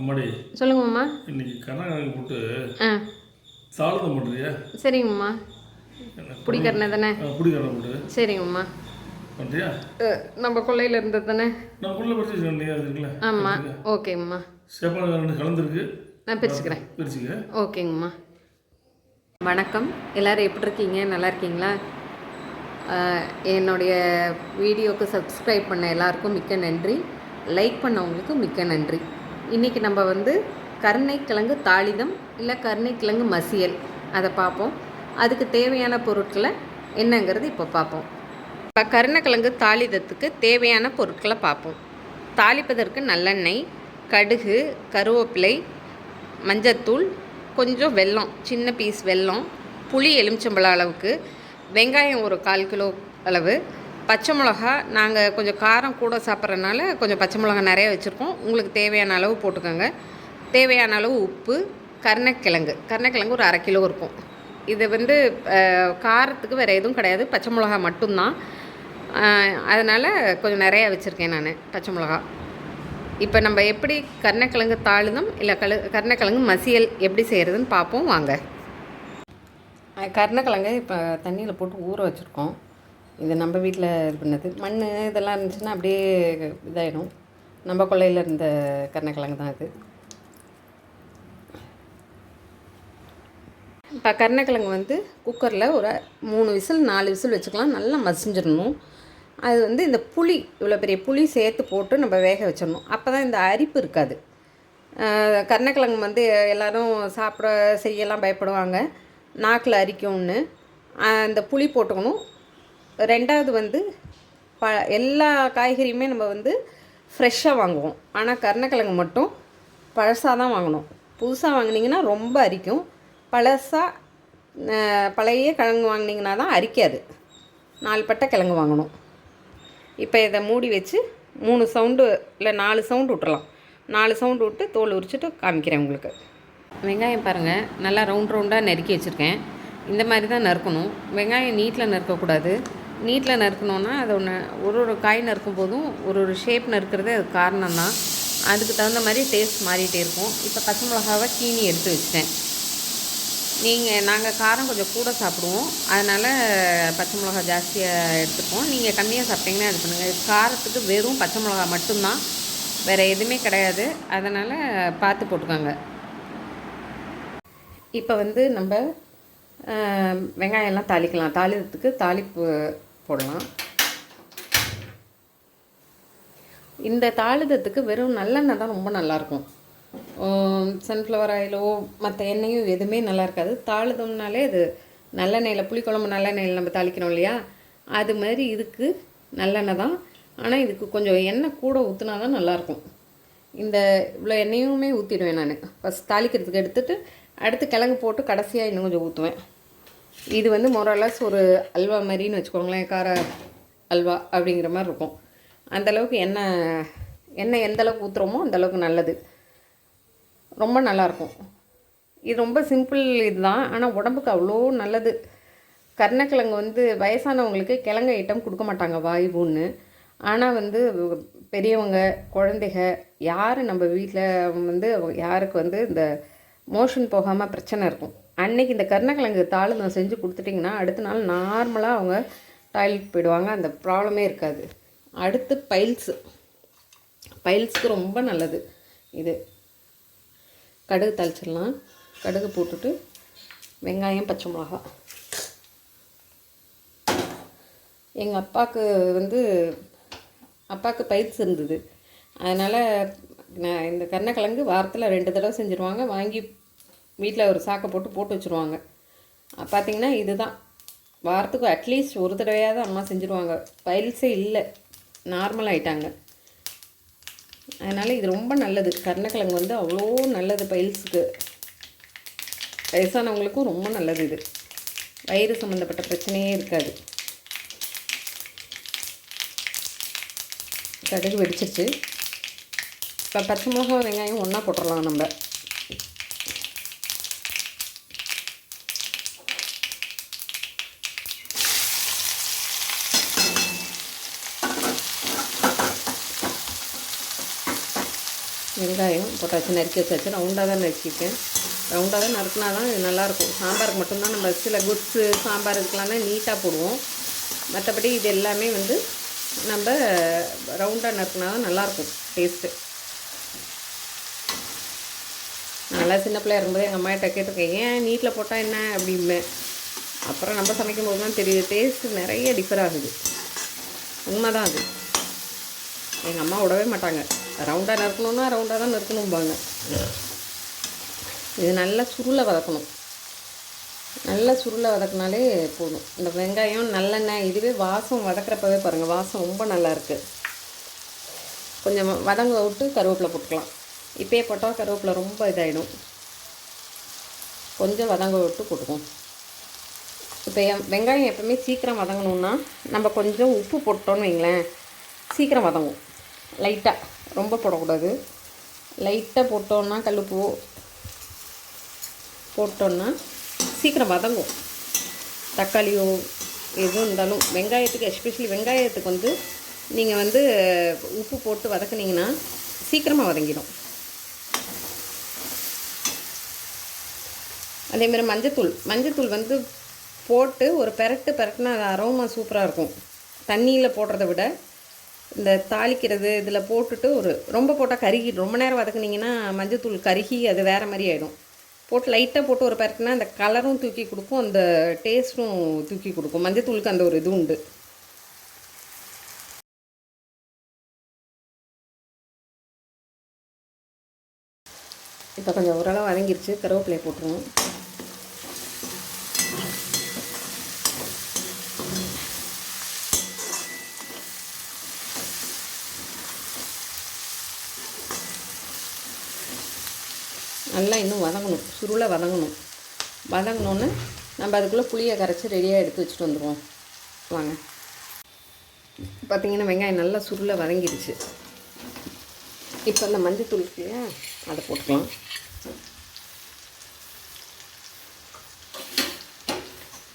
அம்மாடி சொல்லுங்கம்மா இன்னைக்கு கர்நாடகாவுக்கு போட்டு சாலதம் பண்ணுறியா சரிங்கம்மா பிடிக்கிறனே தானே? பிடிக்கிறத போட்டு. சரிங்கம்மா பண்ணுறியா நம்ம கொள்ளையில் இருந்தது தானே? நான் உள்ள படிச்சு நீ இருக்குல்ல? ஆமாம் ஓகேங்கம்மா சேப்பாங்க ரெண்டு கலந்துருக்கு. நான் பிரிச்சுக்கிறேன். பிரிச்சுக்க. ஓகேங்கம்மா வணக்கம். எல்லோரும் எப்படி இருக்கீங்க? நல்லா இருக்கீங்களா? என்னுடைய வீடியோக்கு சப்ஸ்கிரைப் பண்ண எல்லாருக்கும் மிக்க நன்றி. லைக் பண்ணவங்களுக்கு மிக்க நன்றி. இன்றைக்கி நம்ம வந்து கருணைக்கிழங்கு தாளிதம் இல்லை கருணைக்கிழங்கு மசியல். அதை பார்ப்போம் அதுக்கு தேவையான பொருட்களை என்னங்கிறது இப்போ பார்ப்போம் இப்போ கருணைக்கிழங்கு தாளிதத்துக்கு தேவையான பொருட்களை பார்ப்போம் தாளிப்பதற்கு நல்லெண்ணெய் கடுகு கருவேப்பிலை மஞ்சத்தூள் கொஞ்சம் வெல்லம் சின்ன பீஸ் வெல்லம் புளி எலுமிச்சம்பழம் அளவுக்கு வெங்காயம் ஒரு கால் கிலோ அளவு பச்சை மிளகா நாங்கள் கொஞ்சம் காரம் கூட சாப்பிட்றதுனால கொஞ்சம் பச்சை மிளகா நிறைய வச்சுருக்கோம். உங்களுக்கு தேவையான அளவு போட்டுக்கோங்க. தேவையான அளவு உப்பு கருணக்கிழங்கு. கருணக்கிழங்கு ஒரு அரை கிலோ இருக்கும். இது வந்து காரத்துக்கு வேறு எதுவும் கிடையாது. பச்சை மிளகா மட்டும்தான். அதனால் கொஞ்சம் நிறையா வச்சுருக்கேன் நான் பச்சை மிளகா. இப்போ நம்ம எப்படி கருணக்கிழங்கு தாளிதம் இல்லை கழு கருணக்கிழங்கு மசியல் எப்படி செய்கிறதுன்னு பார்ப்போம் வாங்க. கருணக்கிழங்கு இப்போ தண்ணியில் போட்டு ஊற வச்சுருக்கோம். இது நம்ம வீட்டில் இது பண்ணது. மண் இதெல்லாம் இருந்துச்சுன்னா அப்படியே இதாகிடும் நம்ம கொள்ளையில் இருந்த கருணக்கிழங்கு தான் இது இப்போ கருணக்கிழங்கு வந்து குக்கரில் ஒரு மூணு விசில் நாலு விசில் வச்சுக்கலாம். நல்லா மசிஞ்சிடணும். அது வந்து இந்த புளி இவ்வளோ பெரிய புளி சேர்த்து போட்டு நம்ம வேக வச்சிடணும். அப்போ தான் இந்த அரிப்பு இருக்காது. கருணக்கிழங்கு வந்து எல்லோரும் சாப்பிட செய்யலாம் பயப்படுவாங்க. நாக்கில் அரிக்கும்னு. அந்த இந்த புளி போட்டுக்கணும். ரெண்டாவது வந்து ப எல்லா காய்கறியுமே நம்ம வந்து ஃப்ரெஷ்ஷாக வாங்குவோம். ஆனால் கருணக்கிழங்கு மட்டும் பழசாக தான் வாங்கணும். புதுசாக வாங்குனீங்கன்னா ரொம்ப அரிக்கும். பழசாக பழைய கிழங்கு வாங்குனீங்கன்னா தான் அரிக்காது. நாலு பட்டை கிழங்கு வாங்கணும். இப்போ இதை மூடி வச்சு மூணு சவுண்டு இல்லை நாலு சவுண்டு விட்டுறலாம் நாலு சவுண்டு விட்டு தோல் உரிச்சிட்டு காமிக்கிறேன் உங்களுக்கு. வெங்காயம் பாருங்கள் நல்லா ரவுண்ட் ரவுண்டாக நறுக்கி வச்சுருக்கேன். இந்த மாதிரி தான் நறுக்கணும். வெங்காயம் நீட்டில் நறுக்கக்கூடாது. நீட்டில் நறுக்கணுன்னா அது ஒன்று ஒரு ஒரு காய் நறுக்கும் போதும் ஒரு ஒரு ஷேப் நறுக்கிறது அது காரணம் தான் அதுக்கு தகுந்த மாதிரி டேஸ்ட் மாறிட்டே இருக்கும். இப்போ பச்சை மிளகாவை கீனி எடுத்து வச்சிட்டேன். நீங்கள் நாங்கள் காரம் கொஞ்சம் கூட சாப்பிடுவோம். அதனால் பச்சை மிளகா ஜாஸ்தியாக எடுத்துப்போம். நீங்கள் கம்மியாக சாப்பிட்டீங்கன்னா இது பண்ணுங்கள் காரத்துக்கு வெறும் பச்சை மிளகா மட்டும்தான். வேறு எதுவுமே கிடையாது. அதனால் பார்த்து போட்டுக்கோங்க. இப்போ வந்து நம்ம வெங்காயம்லாம் தாளிக்கலாம். தாளிக்கிறதுக்கு தாளிப்பு போடலாம். இந்த தாளிதத்துக்கு வெறும் நல்லெண்ணெய் தான் ரொம்ப நல்லாயிருக்கும். சன்ஃப்ளவர் ஆயிலோ மற்ற எண்ணெயும் எதுவுமே நல்லா இருக்காது தாளிதம்னாலே அது நல்லெண்ணெயில் புளிக்குழம்பு நல்லெண்ணெயில் நம்ம தாளிக்கிறோம் இல்லையா? அது மாதிரி இதுக்கு நல்லெண்ணெய் தான். ஆனால் இதுக்கு கொஞ்சம் எண்ணெய் கூட ஊற்றினா தான் நல்லாயிருக்கும். இந்த இவ்வளோ எண்ணெயுமே ஊற்றிடுவேன் நான். ஃபஸ்ட் தாளிக்கிறதுக்கு எடுத்துட்டு அடுத்து கிழங்கு போட்டு கடைசியாக இன்னும் கொஞ்சம் ஊற்றுவேன் இது வந்து மொரலாஸ் ஒரு அல்வா மாதிரின்னு வச்சுக்கோங்களேன் கார அல்வா அப்படிங்கிற மாதிரி இருக்கும். அந்தளவுக்கு எண்ணெய் எண்ணெய் எந்த அளவுக்கு ஊற்றுறோமோ அந்தளவுக்கு நல்லது. ரொம்ப நல்லாயிருக்கும் இது ரொம்ப சிம்பிள் இதுதான். ஆனால் உடம்புக்கு அவ்வளோ நல்லது. கருணக்கிழங்கு வந்து வயசானவங்களுக்கு கிழங்கு ஐட்டம் கொடுக்க மாட்டாங்க வாய்வுன்னு ஆனால் வந்து பெரியவங்க குழந்தைக யார் நம்ம வீட்டில் வந்து யாருக்கு வந்து இந்த மோஷன் போகாமல் பிரச்சனை இருக்கும். அன்னைக்கு இந்த கருணக்கிழங்கு தாளு நான் செஞ்சு கொடுத்துட்டிங்கன்னா அடுத்த நாள் நார்மலாக அவங்க டாய்லெட் போயிடுவாங்க. அந்த ப்ராப்ளமே இருக்காது. அடுத்து பைல்ஸு பைல்ஸ்க்கு ரொம்ப நல்லது. இது. கடுகு தாளிச்சிடலாம். கடுகு போட்டுட்டு வெங்காயம் பச்சை மிளகா. எங்கள் அப்பாவுக்கு வந்து அப்பாவுக்கு பயிற்சி இருந்தது. அதனால் நான் இந்த கருணக்கிழங்கு வாரத்தில் ரெண்டு தடவை செஞ்சுருவாங்க. வாங்கி வீட்டில் ஒரு சாக்கை போட்டு போட்டு வச்சுருவாங்க. பார்த்தீங்கன்னா இதுதான். வாரத்துக்கு அட்லீஸ்ட் ஒரு தடவையாவது அம்மா செஞ்சுருவாங்க. பைல்ஸே இல்லை. நார்மல் ஆயிட்டாங்க. அதனால் இது ரொம்ப நல்லது. கருணக்கிழங்கு வந்து அவ்வளோ நல்லது பைல்ஸுக்கு வயசானவங்களுக்கும் ரொம்ப நல்லது இது. வயிறு சம்மந்தப்பட்ட பிரச்சனையே இருக்காது. கடுகு வெடிச்சிருச்சு. இப்போ பச்சை மிளகா வெங்காயம் ஒன்றா போட்டுடலாம் நம்ம. வெங்காயம் போட்டாச்சு நறுக்கி வச்சாச்சு. ரவுண்டாக தான் நறுக்கியிருக்கேன். ரவுண்டாக தான் நறுக்குனா தான் இது நல்லாயிருக்கும். சாம்பாருக்கு மட்டும்தான் நம்ம சில குட்ஸு சாம்பார் இதுக்கெலாம் தான் நீட்டாக போடுவோம். மற்றபடி இது எல்லாமே வந்து நம்ம ரவுண்டாக நறுக்குனா தான் நல்லாயிருக்கும் டேஸ்ட்டு நல்லா சின்ன பிள்ளையா இருக்கும்போது எங்கள் அம்மாட்ட கேட்டிருக்கேன் ஏன் நீட்டில் போட்டால் என்ன? அப்படிம்பேன். அப்புறம் நம்ம சமைக்கும் போது தான் தெரியுது டேஸ்ட் நிறைய டிஃபர் ஆகுது. உண்மை தான் அது. எங்கள் அம்மா விடவே மாட்டாங்க. ரவுண்டாக நறுக்கணுன்னா ரவுண்டாக தான் நறுக்கணும்பாங்க. இது நல்லா சுருளை வதக்கணும். நல்லா சுருளை வதக்கினாலே போதும். இந்த வெங்காயம் நல்லெண்ணெய் இதுவே வாசம் வதக்கிறப்பவே பாருங்கள் வாசம் ரொம்ப நல்லா இருக்குது கொஞ்சம் வதங்க விட்டு கருவேப்பிலை போட்டுக்கலாம். இப்போயே போட்டால் கருவேப்பிலை ரொம்ப இதாகிடும் கொஞ்சம் வதங்க விட்டு போட்டுக்குவோம் இப்போ என் வெங்காயம் எப்பவுமே சீக்கிரம் வதங்கணுன்னா நம்ம கொஞ்சம் உப்பு போட்டோன்னு வைங்களேன் சீக்கிரம் வதங்கும். லைட்டாக ரொம்ப போடக்கூடாது. லைட்டாக போட்டோன்னா கல்லுப்பு போட்டோன்னா சீக்கிரம் வதங்கும். தக்காளியோ எதுவும் இருந்தாலும் வெங்காயத்துக்கு எஸ்பெஷலி வெங்காயத்துக்கு வந்து நீங்கள் வந்து உப்பு போட்டு வதக்குனீங்கன்னா சீக்கிரமாக வதங்கிடும். அதேமாதிரி மஞ்சத்தூள். மஞ்சத்தூள் வந்து போட்டு ஒரு பெரட்டு பெரட்டுனா அது அரோமா சூப்பராக இருக்கும். தண்ணியில் போடுறத விட இந்த தாளிக்கிறது இதில் போட்டுட்டு ஒரு ரொம்ப போட்டால் கருகி ரொம்ப நேரம் வதக்குனீங்கன்னா மஞ்சத்தூள் கருகி அது வேறு மாதிரி ஆகிடும் போட்டு லைட்டாக போட்டு ஒரு பெரட்டுனா அந்த கலரும் தூக்கி கொடுக்கும் அந்த டேஸ்ட்டும் தூக்கி கொடுக்கும். மஞ்சத்தூளுக்கு அந்த ஒரு இது உண்டு. இப்போ கொஞ்சம் ஓரளவு வதங்கிருச்சு. கருவேப்பிலையை போட்டுருவோம். நல்லா இன்னும் வதங்கணும். சுருளை வதங்கணும். வதங்கினோன்னு நம்ம அதுக்குள்ளே புளியை கரைச்சி ரெடியாக எடுத்து வச்சுட்டு வந்துடுவோம் வாங்க. பார்த்தீங்கன்னா வெங்காயம் நல்லா சுருளை வதங்கிடுச்சு இப்போ இந்த மஞ்சத்தூள் இல்லையா? அதை போட்டுக்கலாம்.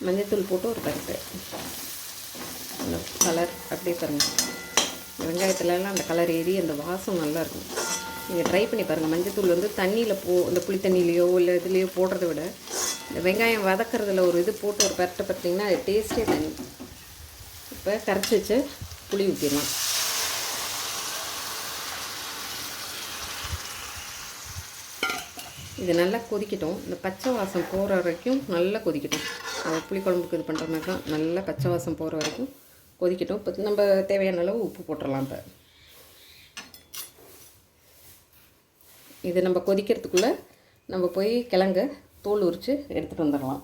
மஞ்சத்தூள் போட்டு ஒரு பருப்பு. அந்த கலர் அப்படியே பாருங்கள் வெங்காயத்துலலாம் அந்த கலர் ஏறி அந்த வாசம் நல்லாயிருக்கும் நீங்கள் ட்ரை பண்ணி பாருங்கள் மஞ்சத்தூள் வந்து தண்ணியில் போ இந்த புளி தண்ணியிலையோ இல்லை இதுலேயோ போடுறத விட இந்த வெங்காயம் வதக்கிறதுல ஒரு இது போட்டு ஒரு பரட்டை பார்த்தீங்கன்னா அது டேஸ்ட்டே தனி. இப்போ கரைச்சி வச்சு புளி ஊற்றிடலாம் இது நல்லா கொதிக்கட்டும். இந்த பச்சை வாசம் போகிற வரைக்கும் நல்லா கொதிக்கட்டும். புளி புளிக்குழம்புக்கு இது பண்ணுற மாதிரி தான் நல்லா பச்சை வாசம் போகிற வரைக்கும் கொதிக்கட்டும். இப்போ நம்ம தேவையான அளவு உப்பு போட்டுடலாம் இப்போ. இது நம்ம கொதிக்கிறதுக்குள்ளே நம்ம போய் கிழங்க தோல் உரித்து எடுத்துகிட்டு வந்துடலாம்.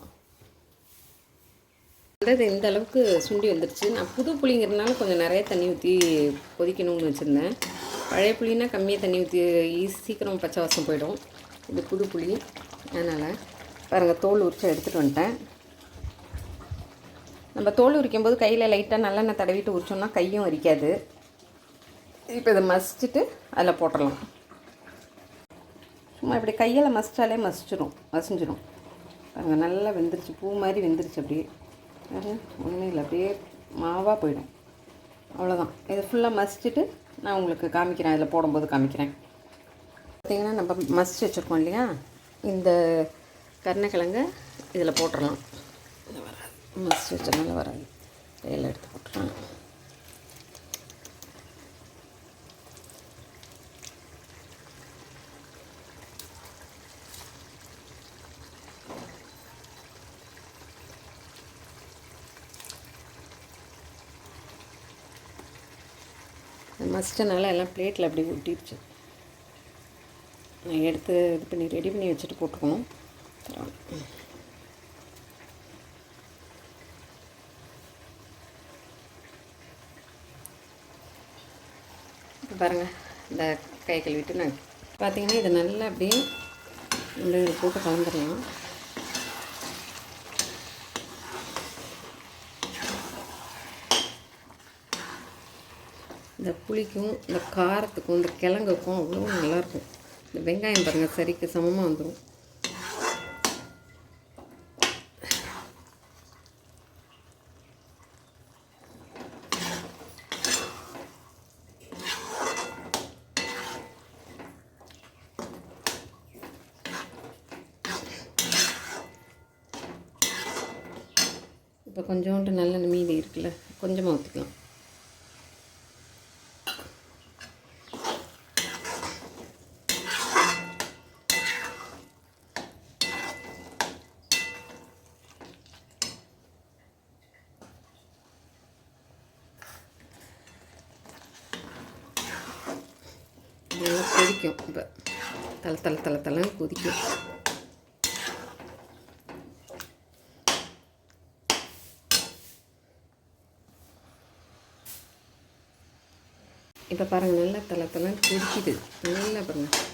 அதாவது இந்த அளவுக்கு சுண்டி வந்துருச்சு. நான் புது புளிங்கிறதுனால கொஞ்சம் நிறைய தண்ணி ஊற்றி கொதிக்கணும்னு வச்சுருந்தேன். பழைய புளினா கம்மியாக தண்ணி ஊற்றி சீக்கிரம் பச்சை வாசம் போயிடும். இது புது புளி. அதனால் பாருங்கள் தோல் உரித்து எடுத்துகிட்டு வந்துட்டேன். நம்ம தோல் உரிக்கும் போது கையில் லைட்டாக நல்லெண்ணெய் தடவிட்டு உரிச்சோம்னா கையும் உரிக்காது இப்போ இதை மசிச்சுட்டு அதில் போட்டுடலாம். சும்மா இப்படி கையில் மசிச்சாலே மசிச்சிடும் மசிஞ்சிடும் அங்கே நல்லா வெந்துருச்சு பூ மாதிரி வெந்துருச்சு அப்படியே. ஒன்றும் இல்லை அப்படியே மாவாக போயிடும். அவ்வளோதான் இதை ஃபுல்லாக மசிச்சுட்டு நான் உங்களுக்கு காமிக்கிறேன் இதில் போடும்போது காமிக்கிறேன். பார்த்திங்கன்னா நம்ம மசிச்சு வச்சுருக்கோம் இல்லையா? இந்த கருணக்கிழங்க இதில் போட்டுடலாம். இது வராது. மசிச்சு வச்சதுனால வராது. கையில் எடுத்து போட்டுடலாம். மசிச்சனால எல்லாம் பிளேட்டில் அப்படி ஒட்டிடுச்சு. நான் எடுத்து இது பண்ணி ரெடி பண்ணி வச்சுட்டு போட்டுக்கணும். இப்போ பாருங்கள் இந்த கை கழுவிட்டு நான் பார்த்தீங்கன்னா இதை நல்லா அப்படியே இந்த போட்டு கலந்துடலாம். இந்த புளிக்கும் இந்த காரத்துக்கும் இந்த கிழங்குக்கும் அவ்வளோ நல்லாயிருக்கும். இந்த வெங்காயம் பாருங்கள் சரிக்கு சமமாக வந்துடும் இப்போ கொஞ்சோண்டு நல்ல மீதி இருக்குல்ல கொஞ்சமாக ஊற்றிக்கலாம் இப்போ பாருங்கள் நல்லா தலை தலை கொதிக்குது நல்லா பாருங்கள்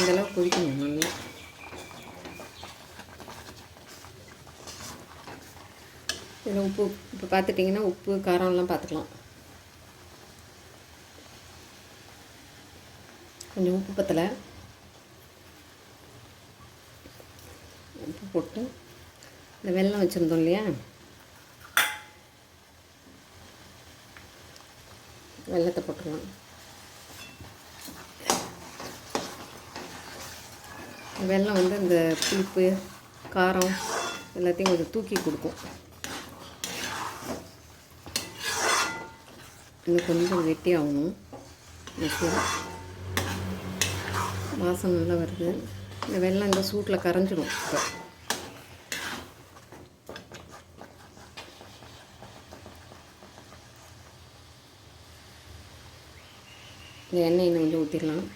இந்த கொதிக்கணும் நல்லா. இதில் உப்பு இப்போ பார்த்துட்டிங்கன்னா உப்பு காரம்லாம் பார்த்துக்கலாம் கொஞ்சம் உப்பு பத்தலை. உப்பு போட்டு இந்த வெல்லம் வச்சுருந்தோம் இல்லையா? வெல்லத்தை போட்டுருவோம் வெல்லம் வந்து அந்த புளிப்பு காரம் எல்லாத்தையும் கொஞ்சம் தூக்கி கொடுக்கும். இன்னும் கொஞ்சம் கெட்டியாகணும் நெக்ஸ்ட்டு வாசம் நல்லா வருது. இந்த வெள்ளம் இந்த சூட்டில் கரைஞ்சிடும் இப்போ. இந்த எண்ணெய் இன்னும் கொஞ்சம் ஊற்றிடலாம்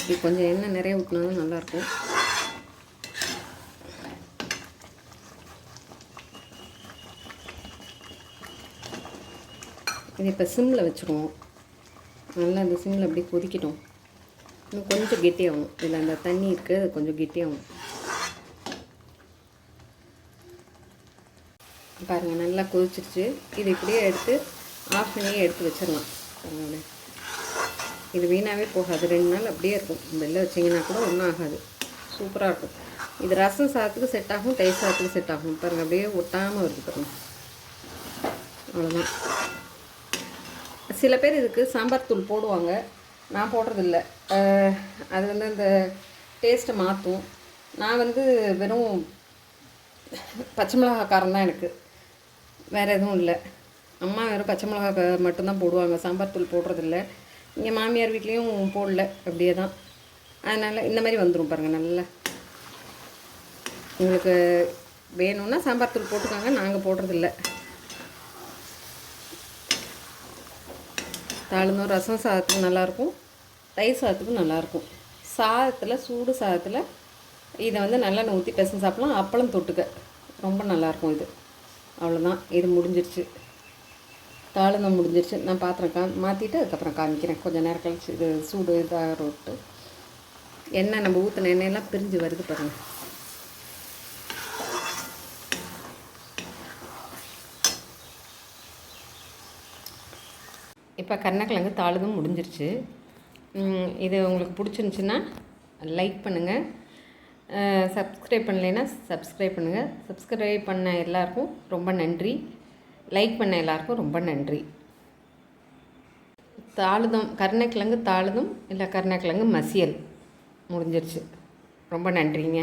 இப்படி கொஞ்சம் எண்ணெய் நிறைய ஊற்றினாலும் நல்லாயிருக்கும். இது இப்போ சிம்மில் வச்சுருவோம். நல்லா அந்த சிம்மில் அப்படியே கொதிக்கட்டும். இன்னும் கொஞ்சம் கெட்டியாகும் இதில் அந்த தண்ணி இருக்குது அது கொஞ்சம் கெட்டியாகும் பாருங்கள் நல்லா கொதிச்சிருச்சு. இது இப்படியே எடுத்து ஆஃப் பண்ணியே எடுத்து வச்சிடலாம். பாருங்கள் இது வீணாகவே போகாது. ரெண்டு நாள் அப்படியே இருக்கும். வெளில வச்சிங்கன்னா கூட ஒன்றும் ஆகாது. சூப்பராக இருக்கும். இது ரசம் சாதத்துக்கு செட் ஆகும் தயிர் சாதத்துக்கு செட் ஆகும். பாருங்கள் அப்படியே ஒட்டாமல் வருது பாருங்கள் அவ்வளோதான் சில பேர் இதுக்கு சாம்பார் தூள் போடுவாங்க. நான் போடுறதில்ல. அது வந்து அந்த டேஸ்ட்டை மாற்றும் நான் வந்து வெறும் பச்சை மிளகா காரம் தான் எனக்கு. வேறு எதுவும் இல்லை. அம்மா வெறும் பச்சை மிளகா மட்டும்தான் போடுவாங்க. சாம்பார் தூள் போடுறதில்ல. இங்கே மாமியார் வீட்லேயும் போடல. அப்படியே தான் அதனால் இந்த மாதிரி வந்துடும் பாருங்கள் நல்லா. உங்களுக்கு வேணும்னா சாம்பார் தூள் போட்டுக்காங்க. நாங்கள் போடுறதில்ல. தாழ்ந்தோம் ரசம் சாதத்துக்கு நல்லாயிருக்கும் தயிர் சாதத்துக்கும் நல்லாயிருக்கும். சாதத்தில் சூடு சாதத்தில் இதை வந்து நல்லெண்ணெய் ஊற்றி பெசன் சாப்பிடலாம். அப்பளம் தொட்டுக்க. ரொம்ப நல்லாயிருக்கும் இது. அவ்வளோதான் இது முடிஞ்சிருச்சு. தாளுந்தம் முடிஞ்சிருச்சு. நான் பாத்திரம் கா மாற்றிட்டு அதுக்கப்புறம் காமிக்கிறேன். கொஞ்சம் நேரம் கழிச்சு இது சூடு இதாக விட்டு எண்ணெய் நம்ம ஊற்றின எண்ணெயெல்லாம் பிரிஞ்சு வருது பாருங்கள் இப்போ கருணக்கிழங்கு தாளுதும் முடிஞ்சிருச்சு. இது உங்களுக்கு பிடிச்சிருந்துச்சின்னா லைக் பண்ணுங்கள் சப்ஸ்கிரைப் பண்ணலைன்னா சப்ஸ்கிரைப் பண்ணுங்கள் சப்ஸ்கிரைப் பண்ண எல்லாருக்கும் ரொம்ப நன்றி. லைக் பண்ண எல்லாருக்கும் ரொம்ப நன்றி. தாழுதம் கருணக்கிழங்கு தாளுதும் இல்லை கருணைக்கிழங்கு மசியல். முடிஞ்சிருச்சு. ரொம்ப நன்றிங்க.